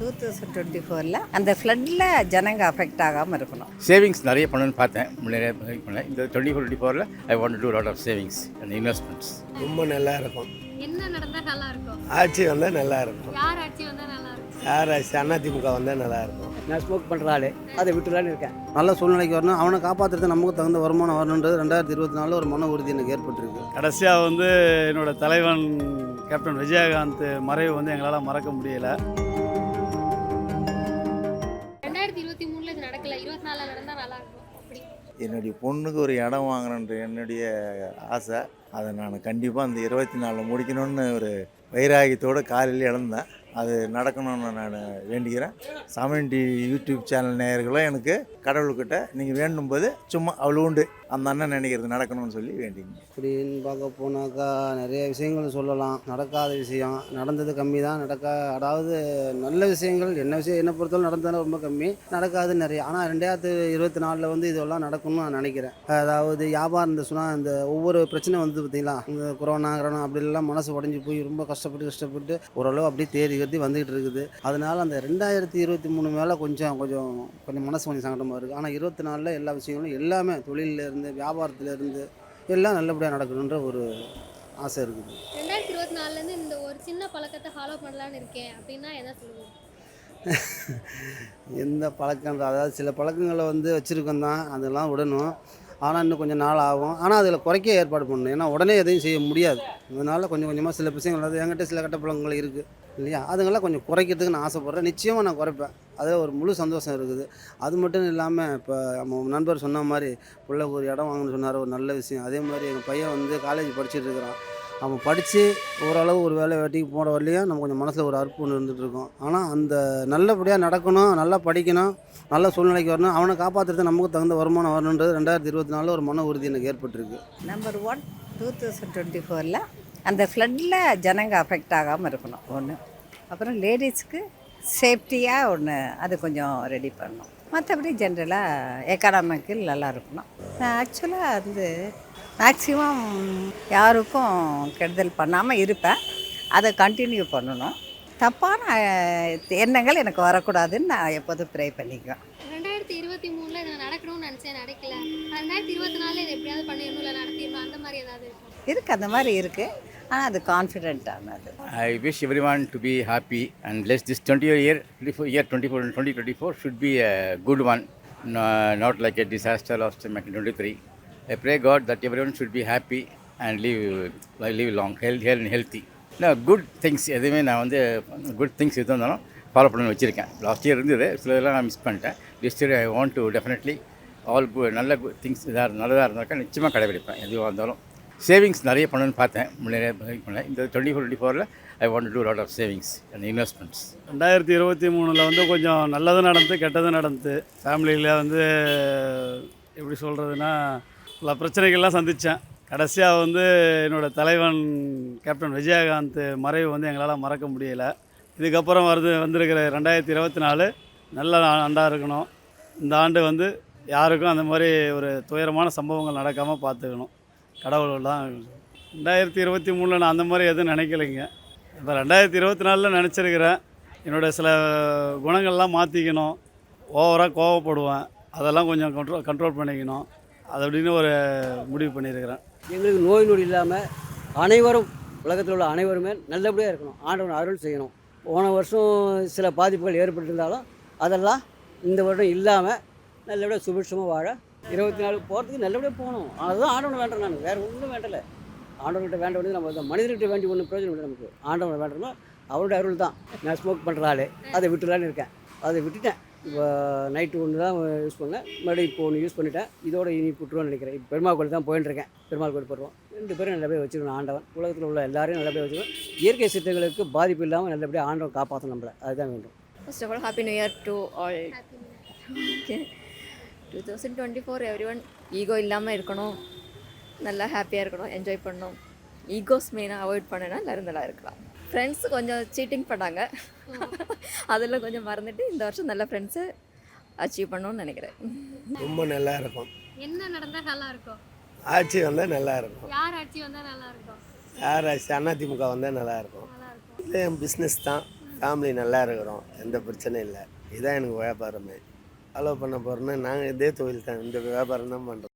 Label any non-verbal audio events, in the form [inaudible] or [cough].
Two thousand twenty ஃபோரில் அந்த ஃப்ளட்டில் ஜனங்க அஃபெக்ட் ஆகாமல் இருக்கணும். சேவிங்ஸ் நிறைய பண்ணணும்னு பார்த்தேன். முன்னேறிய பண்ணேன் இந்த டுவெண்ட்டி ஃபோர் டுவெண்ட்டி ஃபோரில் I want to lot of savings and investments ரொம்ப நல்லா இருக்கும். என்ன நடந்தா நல்லா இருக்கும்? ஆட்சி வந்தால் நல்லா இருக்கும். யார் ஆட்சி வந்தா நல்லா இருக்கும்? யார் ஆட்சி? அதிமுக வந்தால் நல்லா இருக்கும். நான் ஸ்மோக் பண்ணுற ஆள். அதை விட்டுலான்னு இருக்கேன். நல்ல சூழ்நிலைக்கு வரணும். அவனை காப்பாற்றுறது நமக்கு தகுந்த வருமானம் வரணுன்றது ரெண்டாயிரத்தி இருபத்தி நாலில் ஒரு மன உறுதி எனக்கு ஏற்பட்டிருக்கு. கடைசியாக வந்து என்னோட தலைவன் கேப்டன் விஜயகாந்த் மறைவு வந்து எங்களால் மறக்க முடியல. என்னுடைய பொண்ணுக்கு ஒரு இடம் வாங்கணுன்ற என்னுடைய ஆசை. அதை நான் கண்டிப்பாக அந்த இருபத்தி நாலில் முடிக்கணும்னு ஒரு வைராகியத்தோடு காலையில் இழந்தேன் அது நடக்கணும்னு நான் வேண்டிக்கிறேன். சமன் டி யூடியூப் சேனல் நேயர்களும் எனக்கு கடவுள்கிட்ட நீங்கள் வேண்டும் போது சும்மா அவ்வளோ உண்டு. அந்த அண்ணன் நினைக்கிறது நடக்கணும்னு சொல்லி வேண்டிங்க அப்படின்னு பார்க்க போனாக்கா நிறைய விஷயங்கள் சொல்லலாம். நடக்காத விஷயம். நடந்தது கம்மி தான். நடக்க அதாவது நல்ல விஷயங்கள் என்ன விஷயம் என்ன பொறுத்தவரை நடந்தது ரொம்ப கம்மி. நடக்காது நிறைய. ஆனால் ரெண்டாயிரத்து இருபத்தி நாலில் வந்து இதெல்லாம் நடக்கணும்னு நான் நினைக்கிறேன். அதாவது வியாபாரம் இருந்துச்சுன்னா இந்த ஒவ்வொரு பிரச்சனை வந்து பார்த்தீங்களா இந்த கொரோனா கரோனா அப்படிலாம் மனசு உடஞ்சி போய் ரொம்ப கஷ்டப்பட்டு கஷ்டப்பட்டு ஓரளவு அப்படியே தேடி கட்டி வந்துகிட்டு இருக்குது. அதனால் அந்த ரெண்டாயிரத்தி இருபத்தி மூணு மேலே கொஞ்சம் கொஞ்சம் கொஞ்சம் மனசு கொஞ்சம் சங்கடமாக இருக்குது ஆனால் இருபத்தி நாலில் எல்லா விஷயங்களும் எல்லாமே தொழிலில் இருந்து வியாபாரத்துல இருந்து எல்லாம் நல்லபடியாக நடக்கணுன்ற ஒரு ஆசை இருக்குது. ரெண்டாயிரத்தி இருபத்தி நாலுல இருந்து இந்த ஒரு சின்ன பழக்கத்தை ஃபாலோ பண்ணலாம்னு இருக்கேன். அப்படின்னா எதை சொல்லுவோம் [laughs] எந்த பழக்கம் அதாவது சில பழக்கங்களை வந்து வச்சுருக்கோம் தான் அதெல்லாம் விடணும். ஆனால் இன்னும் கொஞ்சம் நாள் ஆகும். ஆனால் அதில் குறைக்க ஏற்பாடு பண்ணணும். ஏன்னா உடனே எதையும் செய்ய முடியாது. அதனால் கொஞ்சம் கொஞ்சமாக சில விஷயங்கள் அதாவது என்கிட்ட சில கட்ட பழக்கங்கள் இருக்குது இல்லையா? அதுங்கெல்லாம் கொஞ்சம் குறைக்கிறதுக்கு நான் ஆசைப்பட்றேன். நிச்சயமாக நான் குறைப்பேன். அதில் ஒரு முழு சந்தோஷம் இருக்குது. அது மட்டும் இல்லாமல் இப்போ நம்ம நண்பர் சொன்ன மாதிரி பிள்ளை ஒரு இடம் வாங்கணும்னு சொன்னார் ஒரு நல்ல விஷயம். அதே மாதிரி எங்கள் பையன் வந்து காலேஜ் படிச்சுட்டு இருக்கிறான். அவன் படித்து ஓரளவு ஒரு வேலை வேட்டிக்கு போகிற வரலையும் நம்ம கொஞ்சம் மனசில் ஒரு அற்பு ஒன்று ஆனால் அந்த நல்லபடியாக நடக்கணும் நல்லா படிக்கணும் நல்ல சூழ்நிலைக்கு வரணும் அவனை காப்பாற்றுறது நமக்கு தகுந்த வருமானம் வரணுன்றது ரெண்டாயிரத்தி இருபத்தி நாலில் ஒரு மன உறுதி எனக்கு ஏற்பட்டிருக்கு. Number one two thousand twenty ஃபோரில் அந்த ஃப்ளட்டில் ஜனங்க அஃபெக்ட் ஆகாமல் இருக்கணும் ஒன்று அப்புறம் லேடிஸ்க்கு சேஃப்டியாக ஒன்று அது கொஞ்சம் ரெடி பண்ணணும். மற்றபடி ஜென்ரலாக எக்கனாமிக்கில் நல்லா இருக்கணும். நான் ஆக்சுவலாக வந்து மேக்ஸிமம் யாருக்கும் கெடுதல் பண்ணாமல் இருப்பேன். அதை கண்டினியூ பண்ணணும். தப்பான எண்ணங்கள் எனக்கு வரக்கூடாதுன்னு நான் எப்போதும் ப்ரே பண்ணிக்குவேன். ரெண்டாயிரத்தி இருபத்தி மூணுல இது நடக்கணும்னு நினைச்சேன் நடக்கல. ரெண்டாயிரத்தி இருபத்தி நாலுல இது எப்படியாவது பண்ணிடணும் இல்லை நடத்திடணும் அந்த மாதிரி ஏதாவது இருக்குது அந்த மாதிரி இருக்குது ஆனால் அது கான்ஃபிடென்ட்டானது I wish everyone to be happy and less this twenty year twenty four year twenty four twenty twenty four should be a good one not like a disaster of twenty three I pray God that everyone should be happy and leave leave long health hell healthy நான் good things எதுவுமே நான் வந்து good things எது வந்தாலும் follow பண்ணி வச்சுருக்கேன் last year இருந்தது சில இதெல்லாம் நான் மிஸ் பண்ணிட்டேன் last year I want to definitely all நல்ல திங்ஸ் இதாக நல்லதாக இருந்தாக்கா நிச்சயமாக கடைபிடிப்பேன் எதுவாக இருந்தாலும் சேவிங்ஸ் நிறைய பண்ணணும்னு பார்த்தேன். முன்னேறிய பண்ணேன் இந்த டுவெண்ட்டி ஃபோர் டுவெண்ட்டி ஃபோரில் I want to lot of savings and investments ரெண்டாயிரத்தி இருபத்தி மூணில் வந்து கொஞ்சம் நல்லதும் நடந்து கெட்டதும் நடந்து. ஃபேமிலியில் வந்து எப்படி சொல்கிறதுனா பல பிரச்சனைகள்லாம் சந்தித்தேன் கடைசியாக வந்து என்னோட தலைவன் கேப்டன் விஜயகாந்த் மறைவு வந்து எங்களால் மறக்க முடியலை. இதுக்கப்புறம் வருது வந்திருக்கிற ரெண்டாயிரத்தி இருபத்தி நாலு நல்ல ஆண்டாக இருக்கணும். இந்த ஆண்டு வந்து யாருக்கும் அந்த மாதிரி ஒரு துயரமான சம்பவங்கள் நடக்காமல் பார்த்துக்கணும். கடவுள் தான் ரெண்டாயிரத்தி இருபத்தி மூணில் நான் அந்த மாதிரி எதுவும் நினைக்கலைங்க. இப்போ ரெண்டாயிரத்தி இருபத்தி நாலில் நினச்சிருக்கிறேன். என்னோட சில குணங்கள்லாம் மாற்றிக்கணும் ஓவராக கோவப்படுவேன். அதெல்லாம் கொஞ்சம் கண்ட்ரோல் கண்ட்ரோல் பண்ணிக்கணும். அது அப்படின்னு ஒரு முடிவு பண்ணியிருக்கிறேன். எங்களுக்கு நோய் நொடி இல்லாமல் அனைவரும் உலகத்தில் உள்ள அனைவருமே நல்லபடியாக இருக்கணும். ஆண்டவன் அருள் செய்யணும். போன வருஷம் சில பாதிப்புகள் ஏற்பட்டிருந்தாலும் அதெல்லாம் இந்த வருடம் இல்லாமல் நல்லபடியாக சுபிட்சமாக வாழ இருபத்தி நாலு போகிறதுக்கு நல்லபடியாக போகணும். அதுதான் ஆண்டவனை வேண்டேன் நான். வேறு ஒன்றும் வேண்டலை. ஆண்டவன்கிட்ட வேண்ட வேண்டியது நம்ம மனிதர்கிட்ட வேண்டி ஒன்றும் பிரயோஜனம் இல்லை நமக்கு. ஆண்டவனை வேண்டணும் அவருடைய அருள் தான். நான் ஸ்மோக் பண்ணுற ஆள். அதை விட்டுலான்னு இருக்கேன். அதை விட்டுட்டேன். இப்போ நைட்டு ஒன்று தான் யூஸ் பண்ணேன். மறுபடியும் இப்போ ஒன்று யூஸ் பண்ணிட்டேன். இதோட இனி விட்டுருவோன்னு நினைக்கிறேன். இப்போ பெருமாள் கோயில் தான் போயின்னு இருக்கேன். பெருமாள் கோயில் போடுறோம் ரெண்டு பேரும் நல்லபடியாக வச்சுக்கணும் ஆண்டவன். உலகத்தில் உள்ள எல்லாரையும் நல்லபடியாக வச்சுக்கணும் இயற்கை சித்தங்களுக்கு பாதிப்பு இல்லாமல் நல்லபடியாக ஆண்டவன் காப்பாற்றணும் நம்மளை. அதுதான் வேண்டும். First of all, Happy New Year to all. Okay. Two thousand twenty four everyone ego இல்லாமல் இருக்கணும். நல்லா ஹாப்பியாக இருக்கணும். என்ஜாய் பண்ணணும். ஈகோஸ் மெயினாக அவாய்ட் பண்ணினா எல்லாரும் நல்லா இருக்கலாம். ஃப்ரெண்ட்ஸ் கொஞ்சம் சீட்டிங் பண்ணாங்க. அதில் கொஞ்சம் மறந்துட்டு இந்த வருஷம் நல்ல ஃப்ரெண்ட்ஸை அச்சீவ் பண்ணணும்னு நினைக்கிறேன். ரொம்ப நல்லா இருக்கும். என்ன நடந்தா நல்லா இருக்கும்? ஆட்சி வந்தால் நல்லா இருக்கும். யார் ஆட்சி வந்தா நல்லா இருக்கும்? யார் ஆட்சி? அதிமுக வந்தால் நல்லா இருக்கும். நல்லா இருக்கும். இது என் பிஸ்னஸ் தான். ஃபேமிலி நல்லா இருக்கிறோம். எந்த பிரச்சனையும் இல்லை. இதுதான் எனக்கு வியாபாரமே. அலோவ் பண்ண போகிறோன்னா நாங்கள் இதே தொழில் தான் இந்த வியாபாரம் தான் பண்ணுறோம்